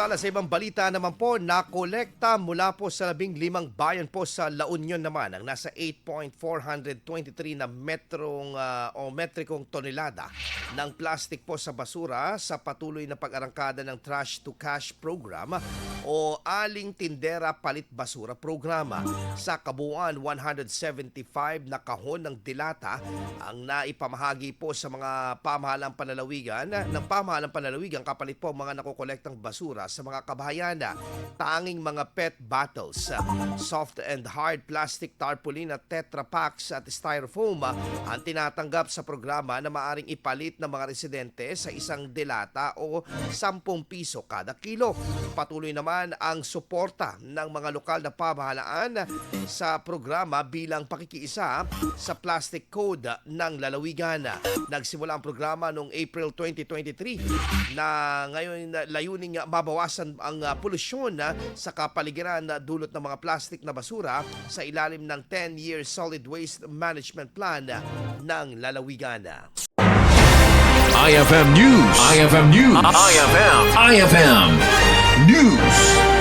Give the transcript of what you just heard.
Tala sa ibang balita naman po, nakolekta mula po sa labing limang bayan po sa La Union naman ang nasa 8.423 na metrong ah, o metrikong tonelada ng plastic po sa basura sa patuloy na pag-arangkada ng Trash to Cash program o Aling Tindera Palit Basura programa. Sa kabuuan, 175 na kahon ng dilata ang naipamahagi po sa mga pamahalang panalawigan ng pamahalang panalawigan kapalit po mga nakokolektang basura sa mga kabahayan. Tanging mga PET bottles, soft and hard plastic tarpaulin at tetra packs at styrofoam ang tinatanggap sa programa na maaring ipalit ng mga residente sa isang dilata o 10 piso kada kilo. Patuloy naman ang suporta ng mga lokal na pamahalaan sa programa bilang pakikiisa sa plastic code ng lalawigan. Nagsimula ang programa noong April 2023 na ngayon layuning nga mabawasan ang uh, polusyon na sa kapaligiran na dulot ng mga plastic na basura sa ilalim ng 10-year Solid Waste Management Plan ng lalawigan. IFM News. IFM News. IFM. IFM News.